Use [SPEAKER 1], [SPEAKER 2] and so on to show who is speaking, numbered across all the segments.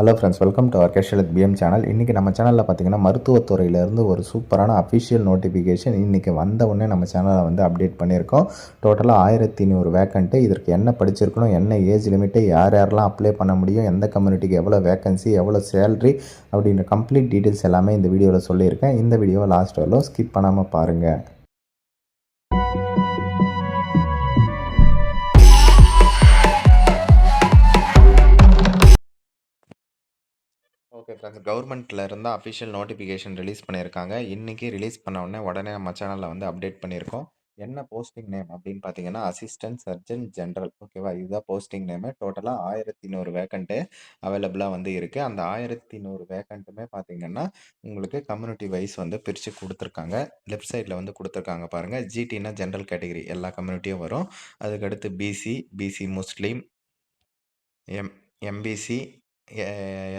[SPEAKER 1] Hello friends welcome to our casual PM channel இன்றைக்கி நம்ம சேனலில் பார்த்தீங்கன்னா மருத்துவத்துறையிலேருந்து ஒரு சூப்பரான அஃபிஷியல் நோட்டிஃபிகேஷன் இன்றைக்கி வந்த உடனே நம்ம சேனலை வந்து அப்டேட் பண்ணியிருக்கோம். டோட்டலாக ஆயிரத்தி நூறு வேக்கண்ட்டு இதற்கு என்ன படிச்சிருக்கணும் என்ன ஏஜ் லிமிட்டு யார் யாரெல்லாம் அப்ளை பண்ண முடியும் எந்த கம்யூனிட்டிக்கு எவ்வளோ வேக்கன்சி எவ்வளோ சேலரி அப்படின்ற கம்ப்ளீட் டீட்டெயில்ஸ் எல்லாமே இந்த வீடியோவில் சொல்லியிருக்கேன். இந்த வீடியோவை லாஸ்ட் வரலும் ஸ்கிப் பண்ணாமல் பாருங்கள் ஓகே ஃப்ரெண்ட்ஸ் கவர்மெண்ட்டில் இருந்தால் அஃபிஷியல் நோட்டிஃபிகேஷன் ரிலீஸ் பண்ணியிருக்காங்க. இன்றைக்கி ரிலீஸ் பண்ண உடனே உடனே நம்ம சேனலில் வந்து அப்டேட் பண்ணியிருக்கோம். என்ன போஸ்டிங் நேம் அப்படின்னு பார்த்தீங்கன்னா அசிஸ்டன்ட் சர்ஜன் ஜென்ரல் ஓகேவா இதுதான் போஸ்டிங் நேமு டோட்டலாக ஆயிரத்தி நூறு வேக்கண்ட்டு அவைலபிளாக வந்து இருக்குது அந்த ஆயிரத்தி நூறு வேக்கண்ட்டுமே பார்த்தீங்கன்னா உங்களுக்கு கம்யூனிட்டி வைஸ் வந்து பிரித்து கொடுத்துருக்காங்க. லெஃப்ட் சைடில் வந்து கொடுத்துருக்காங்க பாருங்கள் ஜிடினா ஜென்ரல் கேட்டகரி எல்லா கம்யூனிட்டியும் வரும். அதுக்கடுத்து பிசி பிசி முஸ்லீம் M MBC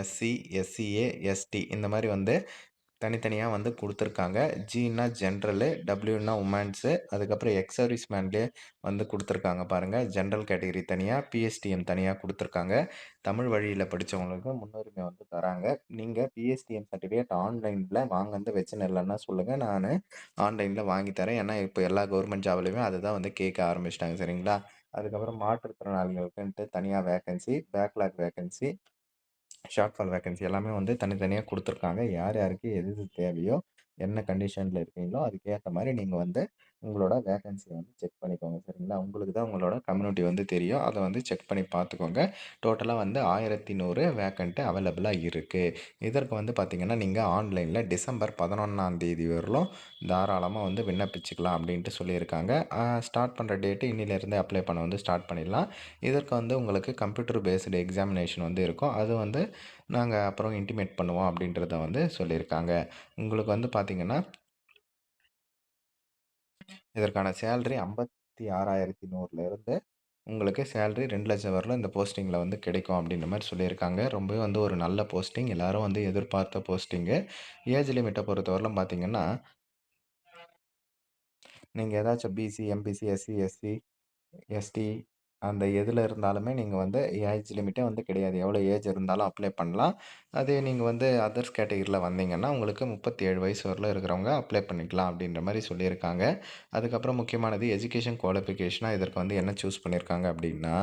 [SPEAKER 1] SC SCA ST இந்த மாதிரி வந்து தனித்தனியாக வந்து கொடுத்துருக்காங்க. ஜின்னா ஜென்ரலு டபிள்யூனா உமன்ஸு அதுக்கப்புறம் எக்ஸ் சர்வீஸ் மேன்லேயே வந்து கொடுத்துருக்காங்க பாருங்கள் ஜென்ரல் கேட்டகரி தனியாக பிஎஸ்டிஎம் தனியாக கொடுத்துருக்காங்க. தமிழ் வழியில் படித்தவங்களுக்கு முன்னுரிமை வந்து தராங்க. நீங்கள் பிஎஸ்டிஎம் சர்டிஃபிகேட் ஆன்லைனில் வாங்க வந்து வச்சுன்னு இல்லைன்னா சொல்லுங்கள் நான் ஆன்லைனில் வாங்கி தரேன். ஏன்னா இப்போ எல்லா கவர்மெண்ட் ஜாப்லையுமே அதுதான் வந்து கேட்க ஆரம்பிச்சிட்டாங்க. சரிங்களா? அதுக்கப்புறம் மாற்றுத்திறனாளிகளுக்குன்ட்டு தனியாக vacancy backlog vacancy shortfall vacancy எல்லாமே வந்து தனித்தனியாக கொடுத்துருக்காங்க. யார் யாருக்கு எது எது தேவையோ என்ன கண்டிஷனில் இருக்கீங்களோ அதுக்கேற்ற மாதிரி நீங்கள் வந்து உங்களோட வேகன்சியை வந்து செக் பண்ணிக்கோங்க சரிங்களா? உங்களுக்கு தான் உங்களோட கம்யூனிட்டி வந்து தெரியும். அதை வந்து செக் பண்ணி பார்த்துக்கோங்க. டோட்டலாக வந்து ஆயிரத்தி நூறு வேக்கண்ட்டு அவைலபிளாக இருக்குது இதற்கு வந்து பார்த்திங்கன்னா நீங்கள் ஆன்லைனில் டிசம்பர் பதினொன்றாம் தேதி வரலும் தாராளமாக வந்து விண்ணப்பிச்சுக்கலாம் அப்படின்ட்டு சொல்லியிருக்காங்க. ஸ்டார்ட் பண்ணுற டேட்டு இன்னிலேருந்து அப்ளை பண்ண வந்து ஸ்டார்ட் பண்ணிடலாம். இதற்கு வந்து உங்களுக்கு கம்ப்யூட்டர் பேஸ்டு எக்ஸாமினேஷன் வந்து இருக்கும். அது வந்து நாங்கள் அப்புறம் இன்டிமேட் பண்ணுவோம் அப்படின்றத வந்து சொல்லியிருக்காங்க. உங்களுக்கு வந்து பார்த்திங்கன்னா இதற்கான சேல்ரி ஐம்பத்தி ஆறாயிரத்தி நூறுலேருந்து உங்களுக்கு சேல்ரி ரெண்டு லட்சம் வரலும் இந்த போஸ்டிங்கில் வந்து கிடைக்கும் அப்படின்ற மாதிரி சொல்லியிருக்காங்க. ரொம்பவே வந்து ஒரு நல்ல போஸ்டிங் எல்லோரும் வந்து எதிர்பார்த்த போஸ்டிங்கு ஏஜ் லிமிட்டை பொறுத்தவரையிலும் பார்த்தீங்கன்னா நீங்கள் ஏதாச்சும் BC MBC SC SC ST அந்த எதில் இருந்தாலுமே நீங்கள் வந்து ஏஜ் லிமிட்டே வந்து கிடையாது. எவ்வளோ ஏஜ் இருந்தாலும் அப்ளை பண்ணலாம். அதே நீங்கள் வந்து அதர்ஸ் கேட்டகிரியில் வந்தீங்கன்னா உங்களுக்கு முப்பத்தி ஏழு வயசு வரல இருக்கிறவங்க அப்ளை பண்ணிக்கலாம் அப்படின்ற மாதிரி சொல்லியிருக்காங்க. அதுக்கப்புறம் முக்கியமானது எஜுகேஷன் குவாலிஃபிகேஷனாக இதற்கு வந்து என்ன சூஸ் பண்ணியிருக்காங்க அப்படின்னா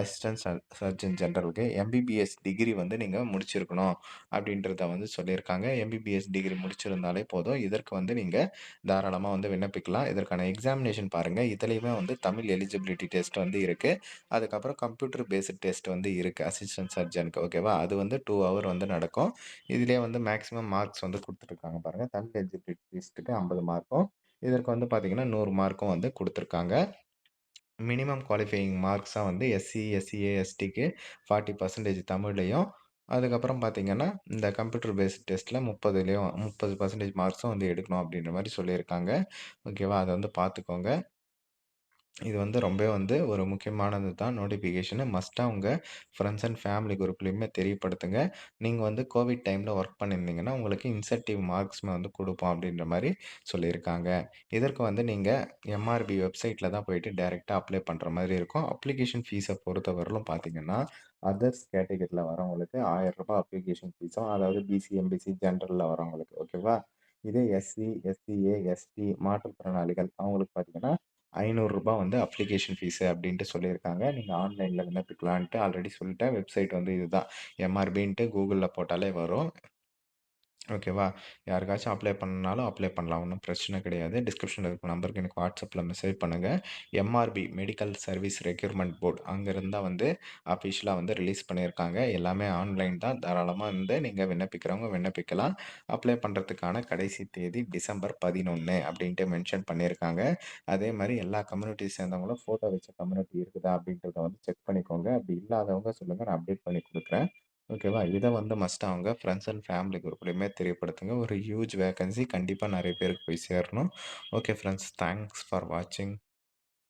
[SPEAKER 1] அசிஸ்டன்ட் சர்ஜன் ஜென்ரலுக்கு எம்பிபிஎஸ் டிகிரி வந்து நீங்கள் முடிச்சிருக்கணும் அப்படின்றத வந்து சொல்லியிருக்காங்க. எம்பிபிஎஸ் டிகிரி முடிச்சிருந்தாலே போதும். இதற்கு வந்து நீங்கள் தாராளமாக வந்து விண்ணப்பிக்கலாம். இதற்கான எக்ஸாமினேஷன் பாருங்கள் இதுலேயுமே வந்து தமிழ் எலிஜிபிலிட்டி டெஸ்ட் வந்து இருக்குது அதுக்கப்புறம் கம்ப்யூட்டர் பேஸ்ட் டெஸ்ட் வந்து இருக்குது அசிஸ்டன்ட் சர்ஜனுக்கு ஓகேவா? அது வந்து டூ ஹவர் வந்து நடக்கும். இதுலேயே வந்து மேக்ஸிமம் மார்க்ஸ் வந்து கொடுத்துருக்காங்க பாருங்கள் தமிழ் எஜுகேட் டெஸ்ட்டுக்கு ஐம்பது மார்க்கும். இதற்கு வந்து பார்த்திங்கன்னா நூறு மார்க்கும் வந்து கொடுத்துருக்காங்க. மினிமம் குவாலிஃபையிங் மார்க்ஸாக வந்து எஸ்சி எஸ்சிஏ எஸ்டிக்கு ஃபார்ட்டி பர்சன்டேஜ் தமிழ்லையும். அதுக்கப்புறம் பார்த்தீங்கன்னா இந்த கம்ப்யூட்டர் பேஸ்ட் டெஸ்ட்டில் முப்பதுலேயும் முப்பது பர்சன்டேஜ் மார்க்ஸும் வந்து எடுக்கணும் அப்படின்ற மாதிரி சொல்லியிருக்காங்க. ஓகேவா? அதை வந்து பார்த்துக்கோங்க இது வந்து ரொம்பவே வந்து ஒரு முக்கியமானது தான். நோட்டிஃபிகேஷனு மஸ்ட்டாக உங்கள் ஃப்ரெண்ட்ஸ் அண்ட் ஃபேமிலி குரூப்லேயுமே தெரியப்படுத்துங்க. நீங்கள் வந்து கோவிட் டைமில் ஒர்க் பண்ணியிருந்தீங்கன்னா உங்களுக்கு இன்சென்டிவ் மார்க்ஸ்மே வந்து கொடுப்போம் அப்படின்ற மாதிரி சொல்லியிருக்காங்க. இதற்கு வந்து நீங்கள் எம்ஆர்பி வெப்சைட்டில் தான் போயிட்டு டைரெக்டாக அப்ளை பண்ணுற மாதிரி இருக்கும். அப்ளிகேஷன் ஃபீஸை பொறுத்தவரையிலும் பார்த்தீங்கன்னா அதர்ஸ் கேட்டகரியில் வரவங்களுக்கு ஆயிரரூபா அப்ளிகேஷன் ஃபீஸும் அதாவது பிசி எம்பிசி ஜென்ரலில் வரவங்களுக்கு ஓகேவா இதே எஸ்சி எஸ்சிஏ எஸ்டி மாற்றுத்திறனாளிகள் அவங்களுக்கு பார்த்தீங்கன்னா ஐநூறுரூபா வந்து அப்ளிகேஷன் ஃபீஸு அப்படின்ட்டு சொல்லியிருக்காங்க. நீங்கள் ஆன்லைனில் விண்ணப்பிக்கலான்ட்டு ஆல்ரெடி சொல்லிட்டேன். வெப்சைட் வந்து இதுதான் எம்ஆர்பின்ட்டு கூகுளில் போட்டாலே வரும். ஓகேவா? யாருக்காச்சும் அப்ளை பண்ணாலும் அப்ளை பண்ணலாம். ஒன்றும் பிரச்சனை கிடையாது. டிஸ்கிரிப்ஷனில் இருக்க நம்பருக்கு எனக்கு வாட்ஸ்அப்பில் மெசேஜ் பண்ணுங்கள் MRB medical service requirement board அங்கேருந்தால் வந்து அஃபிஷியலாக வந்து ரிலீஸ் பண்ணியிருக்காங்க. எல்லாமே ஆன்லைன் தான். தாராளமாக வந்து நீங்கள் விண்ணப்பிக்கிறவங்க விண்ணப்பிக்கலாம். அப்ளை பண்ணுறதுக்கான கடைசி தேதி டிசம்பர் பதினொன்று அப்படின்ட்டு மென்ஷன் பண்ணியிருக்காங்க. அதே மாதிரி எல்லா கம்யூனிட்டி சேர்ந்தவங்களும் ஃபோட்டோ வச்ச கம்யூனிட்டி இருக்குதா அப்படின்றத வந்து செக் பண்ணிக்கோங்க. அப்படி இல்லாதவங்க சொல்லுங்கள் நான் அப்டேட் பண்ணி கொடுக்குறேன். ஓகேவா? இதை வந்து மஸ்ட் அவங்க ஃப்ரெண்ட்ஸ் அண்ட் ஃபேமிலி குரூப்லையுமே தெரியப்படுத்துங்க. ஒரு ஹியூஜ் வேக்கன்சி கண்டிப்பாக நிறைய பேருக்கு போய் சேரணும். Okay friends. தேங்க்ஸ் ஃபார் வாட்சிங்.